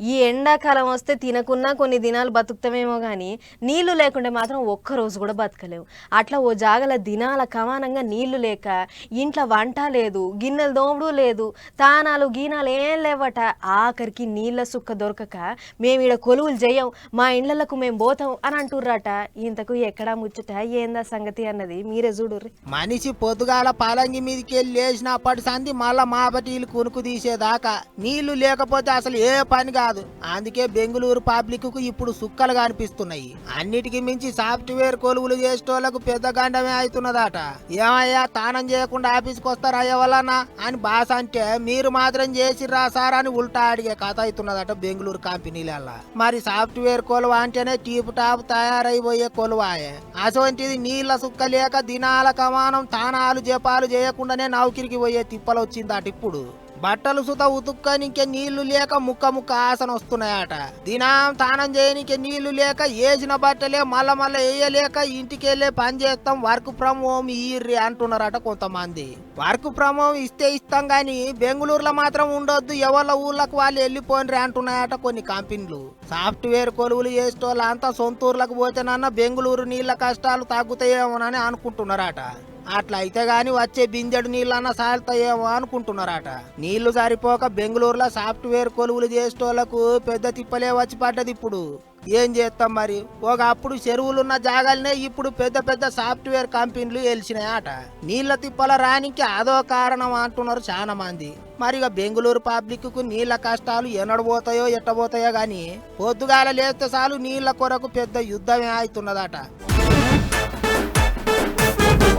ఈ ఎండాకాలం వస్తే తినకున్నా కొన్ని దినాలు బతుకుతామేమో కానీ నీళ్ళు లేకుంటే మాత్రం ఒక్క రోజు కూడా బతకలేవు. అట్లా ఓ జాగల దినాల కమానంగా నీళ్ళు లేక ఇంట్లో వంట లేదు గిన్నెలు దోముడు లేదు తానాలు గీనాలు ఏం లేవట. ఆఖరికి నీళ్ళ సుక్క దొరకక మేము ఈడ కొలువులు చేయం మా ఇండ్లకు మేము పోతాం అని అంటుర్రట. ఇంతకు ఎక్కడా ముచ్చట? ఏందా సంగతి అన్నది? మీరే చూడుర్రి మనిషి పొద్దుగాల పాలంగి మీదకి వెళ్ళి లేచినప్పటి సంది మళ్ళా మాపటీలు కునుకు తీసేదాకా నీళ్ళు లేకపోతే అసలు ఏ పనిగా కాదు. అందుకే బెంగళూరు పబ్లిక్కు ఇప్పుడు సుక్కలు కనిపిస్తున్నాయి అన్నిటికి మించి సాఫ్ట్వేర్ కొలువులు చేసేటోళ్ళకు పెద్ద గండమే అవుతున్నదట ఏమయ్యా తానం చేయకుండా ఆఫీస్కి వస్తారా ఎవరన్నా అని బాస్ అంటే మీరు మాత్రం చేసిర్రా సార్ అని ఉల్టా అడిగే కథ అవుతున్నదట బెంగళూరు కంపెనీలల్లా. మరి సాఫ్ట్వేర్ కొలువ అంటేనే టీప్ టాప్ తయారైపోయే కొలువాయే. అటువంటిది నీళ్ళ సుక్క లేక దినాల కమానం తానాలు జపాలు చేయకుండానే నౌకిరికి పోయే తిప్పలు వచ్చిందట ఇప్పుడు. బట్టలు సుత ఉతుక్కనికే నీళ్ళు లేక ముక్క ముక్క ఆసన వస్తున్నాయట. దినం తానం చేయనికే నీళ్ళు లేక వేసిన బట్టలే మళ్ళా మళ్ళా వేయలేక ఇంటికెళ్ళే పని చేస్తాం వర్క్ ఫ్రమ్ హోమ్ ఇయ్యి అంటున్నారట కొంతమంది. వర్క్ ఫ్రమ్ హోమ్ ఇస్తే ఇస్తాం కానీ బెంగళూరులో మాత్రం ఉండొద్దు ఎవరి ఊర్లకు వాళ్ళు వెళ్ళిపోయినరి అంటున్నాయట కొన్ని కంపెనీలు. సాఫ్ట్వేర్ కొలువులు చేసేటోళ్ళంతా సొంత ఊర్లకు పోతేనన్నా బెంగళూరు నీళ్ళ కష్టాలు తగ్గుతాయేమోనని అనుకుంటున్నారట. అట్లా అయితే గాని వచ్చే బిందెడు నీళ్ళన్నా సాల్తాయేమో అనుకుంటున్నారట. నీళ్ళు సరిపోక బెంగళూరులో సాఫ్ట్వేర్ కొలువులు చేసేటోళ్ళకు పెద్ద తిప్పలే వచ్చి పడ్డది ఇప్పుడు. ఏం చేస్తాం మరి? ఒకప్పుడు చెరువులున్న జాగాలనే ఇప్పుడు పెద్ద పెద్ద సాఫ్ట్వేర్ కంపెనీలు వెలిసినాయట నీళ్ళ తిప్పల రానికి అదో కారణం అంటున్నారు చాలా మంది. మరి ఇక బెంగళూరు పబ్లిక్కు నీళ్ళ కష్టాలు ఎన్నడబోతాయో ఎట్టబోతాయో గాని పొద్దుగాల లేస్తే చాలు నీళ్ళ కొరకు పెద్ద యుద్ధమే అవుతున్నదట.